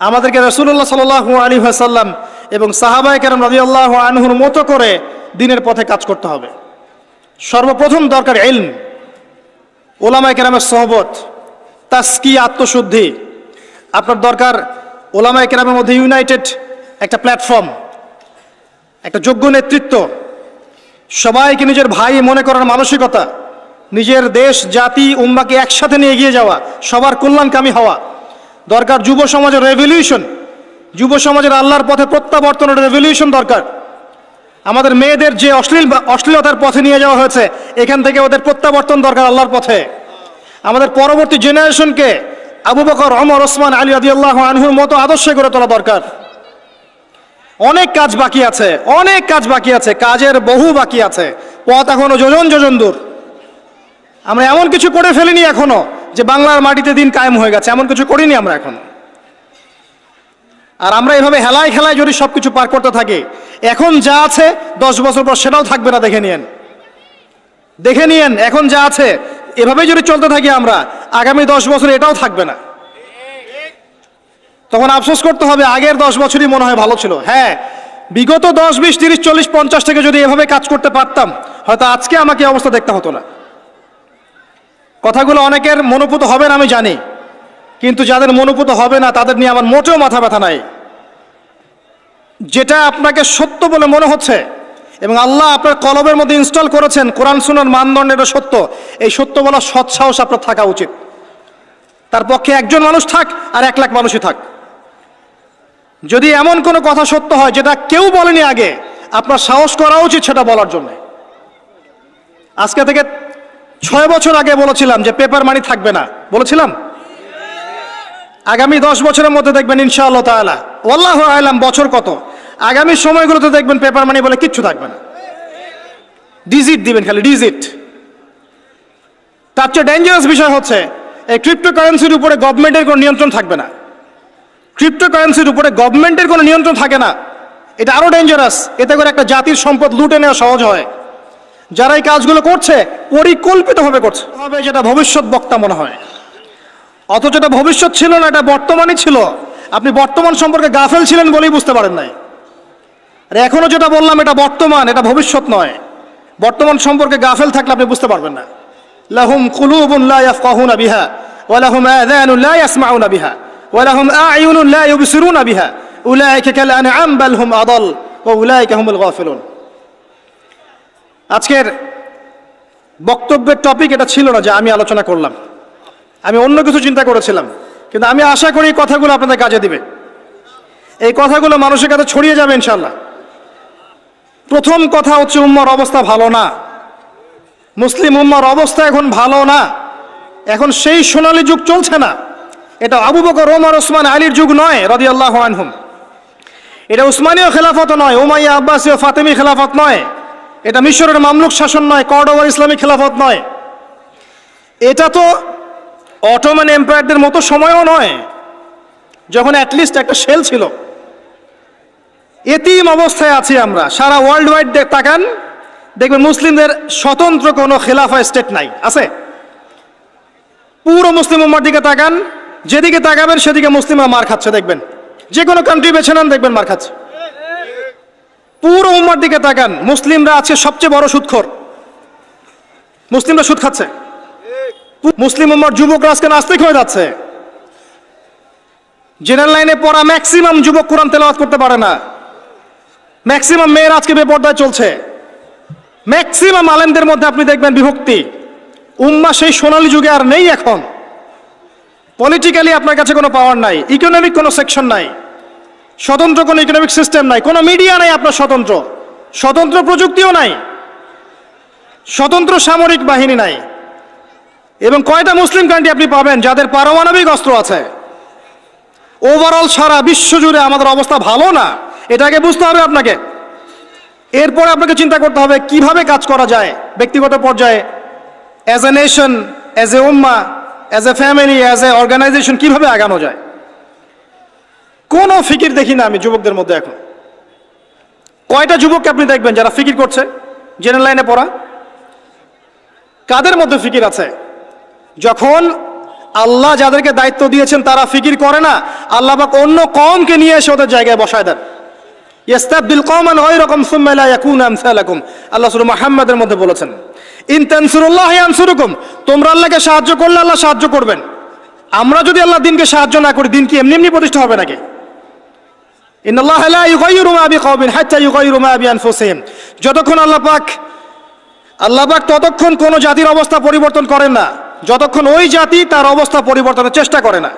আমাদেরকে রসুল্লাহ সাল আলী সাল্লাম এবং সাহাবাই কেরাম রাজি আল্লাহ আনহুর মতো করে দিনের পথে কাজ করতে হবে। সর্বপ্রথম দরকার এলম ওলামাই কেরামের সহবত, তাস্কি, আত্মশুদ্ধি। আপনার দরকার ওলামাই কেরামের মধ্যে ইউনাইটেড একটা প্ল্যাটফর্ম, একটা যোগ্য নেতৃত্ব। সবাইকে নিজের ভাই মনে করার মানসিকতা, নিজের দেশ, জাতি, উম্মাকে একসাথে নিয়ে এগিয়ে যাওয়া, সবার কল্যাণকামী হওয়া। দরকার যুব সমাজের রেভলিউশন যুব সমাজের আল্লাহর পথে প্রত্যাবর্তনের রেভলিউশন দরকার। আমাদের মেয়েদের যে অশ্লীল অশ্লীলতার পথে নিয়ে যাওয়া হয়েছে, এখান থেকে ওদের প্রত্যাবর্তন দরকার আল্লাহর পথে। আমাদের পরবর্তী জেনারেশনকে আবু বকর অমর ওসমান, আলী আদিউল্লাহ আনহুর মতো আদর্শে করে তোলা দরকার। অনেক কাজ বাকি আছে, অনেক কাজ বাকি আছে, কাজের বহু বাকি আছে। পথ এখনও যোজন যোজন দূর। আমরা এমন কিছু করে ফেলিনি এখনও। যে বাংলার মাটিতে দিন কায়েম হয়ে গেছে, এমন কিছু করিনি আমরা এখন। আর আমরা এভাবে হেলায় খেলায় যদি সব কিছু পার করতে থাকি, এখন যা আছে দশ বছর পর সেটাও থাকবে না, দেখে নিয়েন। দেখে নিয়েন, এখন যা আছে এভাবে যদি চলতে থাকি আমরা, আগামী দশ বছর এটাও থাকবে না। তখন আফসোস করতে হবে, আগের দশ বছরই মনে হয় ভালো ছিল। হ্যাঁ বিগত দশ, বিশ, তিরিশ, চল্লিশ, পঞ্চাশ থেকে যদি এভাবে কাজ করতে পারতাম, হয়তো আজকে আমাকে অবস্থা দেখতে হতো না। কথাগুলো অনেকের মনোপুত হবে না, আমি জানি। কিন্তু যাদের মনোপুত হবে না, তাদের নিয়ে আমার মোটেও মাথা ব্যথা নাই। যেটা আপনাকে সত্য বলে মনে হচ্ছে, এবং আল্লাহ আপনার কলবের মধ্যে ইনস্টল করেছেন, কোরআন সুনার মানদণ্ড এটা সত্য। এই সত্য বলা সৎসাহস আপনার থাকা উচিত। তার পক্ষে একজন মানুষ থাক আর এক লাখ মানুষই থাক। যদি এমন কোনো কথা সত্য হয়, যেটা কেউ বলেনি আগে, আপনার সাহস করা উচিত সেটা বলার জন্য। আজকে থেকে ছয় বছর আগে বলেছিলাম যে পেপার মানি থাকবে না। বলেছিলাম? আগামী দশ বছরের মধ্যে দেখবেন ইনশাআল্লাহ তাআলা। ওয়াল্লাহ আলাম, বছর কত? আগামী সময়গুলোতে দেখবেন পেপার মানি বলে কিচ্ছু থাকবে না। ডিজিট দিবেন খালি ডিজিট তার চেয়ে ডেঞ্জারাস বিষয় হচ্ছে, এই ক্রিপ্টোকারেন্সির উপরে গভর্নমেন্টের কোনো নিয়ন্ত্রণ থাকবে না। ক্রিপ্টোকারেন্সির উপরে গভর্নমেন্টের কোনো নিয়ন্ত্রণ থাকে না। এটা আরও ডেঞ্জারাস এতে করে একটা জাতির সম্পদ লুটে নেওয়া সহজ হয়। যারা এই কাজগুলো করছে, পরিকল্পিতভাবে করছে। হবে যেটা ভবিষ্যৎ বক্তা মনে হয়। অথচ এটা ভবিষ্যৎ ছিল না, এটা বর্তমানই ছিল। আপনি বর্তমান সম্পর্কে গাফেল ছিলেন বলেই বুঝতে পারেন নাই। আর এখনও যেটা বললাম, এটা বর্তমান, এটা ভবিষ্যৎ নয়। বর্তমান সম্পর্কে গাফেল থাকলে আপনি বুঝতে পারবেন না। লাহুম কুলুবুন লা ইয়াফকাহুনা বিহা, ওয়া লাহুম আযানুন লা ইয়াসমাউনা বিহা, ওয়া লাহুম আ'য়ুনুন লা ইউবসিরুনা বিহা। উলাইকা কাল আনআম, বাল হুম আদাল, ওয়া উলাইকা হুমুল গাফিলুন। আজকের বক্তব্যের টপিক এটা ছিল না যে আমি আলোচনা করলাম। আমি অন্য কিছু চিন্তা করেছিলাম, কিন্তু আমি আশা করি এই কথাগুলো আপনাদের কাজে দিবে। এই কথাগুলো মানুষের কাছে ছড়িয়ে যাবে ইনশাল্লাহ প্রথম কথা হচ্ছে উম্মার অবস্থা ভালো না। মুসলিম উম্মার অবস্থা এখন ভালো না। এখন সেই সোনালী যুগ চলছে না। এটা আবু বকর, ওমর, ওসমান, আলীর যুগ নয় রদি আল্লাহ আনহুম। এটা উসমানীয় খেলাফত নয়, উমাইয়া আব্বাসীয় ফাতেমি খেলাফত নয়। এটা মিশরের মামলুক শাসন নয় কর্ডোভার ইসলামী খেলাফত নয়। এটা তো অটোম্যান এম্পায়ারদের মতো সময়ও নয়, যখন অ্যাটলিস্ট একটা সেল ছিল। এতিম অবস্থায় আছি আমরা, সারা ওয়ার্ল্ড ওয়াইড তাকান, দেখবেন মুসলিমদের স্বতন্ত্র কোনো খেলাফা স্টেট নাই, আছে? পুরো মুসলিম উম্মার দিকে তাকান, যেদিকে তাকাবেন সেদিকে মুসলিমরা মার খাচ্ছে, দেখবেন। যে কোনো কান্ট্রি বেছে নেন, দেখবেন মার খাচ্ছে। পুরো উম্মার দিকে তাকান। মুসলিমরা আছে সবচেয়ে বড় সুদখোর। মুসলিমরা সুদ খাচ্ছে। মুসলিম উম্মার যুবকরা আজকে নাস্তিক হয়ে যাচ্ছে। জেনারেল লাইনে পড়া ম্যাক্সিমাম যুবক কোরআন তেলাওয়াত করতে পারে না। ম্যাক্সিমাম মেয়ের আজকে বেপর্দায় চলছে। ম্যাক্সিমাম আলেমদের মধ্যে আপনি দেখবেন বিভক্তি। উম্মা সেই সোনালী যুগে আর নেই এখন। পলিটিক্যালি আপনার কাছে কোনো পাওয়ার নাই। ইকোনমিক কোনো সেকশন নাই। স্বতন্ত্র কোনো ইকোনমিক সিস্টেম নাই, কোনো মিডিয়া নাই আপনার স্বতন্ত্র। স্বতন্ত্র প্রযুক্তিও নাই, স্বতন্ত্র সামরিক বাহিনী নাই। এবং কয়টা মুসলিম কান্ট্রি আপনি পাবেন যাদের পারমাণবিক অস্ত্র আছে? ওভারঅল সারা বিশ্ব জুড়ে আমাদের অবস্থা ভালো না, এটাকে বুঝতে হবে আপনাকে। এরপরে আপনাকে চিন্তা করতে হবে কীভাবে কাজ করা যায় ব্যক্তিগত পর্যায়ে। As a nation as a Umma as a family as a organisation কীভাবে আগানো যায়? কোনো ফিকির দেখি না আমি যুবকদের মধ্যে এখন। কয়টা যুবককে আপনি দেখবেন যারা ফিকির করছে? জেনারেল লাইনে পড়া। কাদের মধ্যে ফিকির আছে? যখন আল্লাহ যাদেরকে দায়িত্ব দিয়েছেন তারা ফিকির করে না, আল্লাহ পাক অন্য কমকে নিয়ে এসে ওদের জায়গায় বসায় দেন। ইস্তাবদিল কমান ওই রকম সুম্মালা ইয়াকুন আমসালাকুম। আল্লাহ সুর মুহাম্মাদের মধ্যে বলেছেন, ইন তানসুরুল্লাহ ইয়ানসুরুকুম তোমরা আল্লাহকে সাহায্য করলে আল্লাহ সাহায্য করবেন। আমরা যদি আল্লাহ দিনকে সাহায্য না করি, দিন কি এমনি এমনি প্রতিষ্ঠা হবে নাকি? যতক্ষণ আল্লাপাক আল্লাপাক ততক্ষণ কোন জাতির অবস্থা পরিবর্তন করেন না, যতক্ষণ ওই জাতি তার অবস্থা পরিবর্তনের চেষ্টা করে না।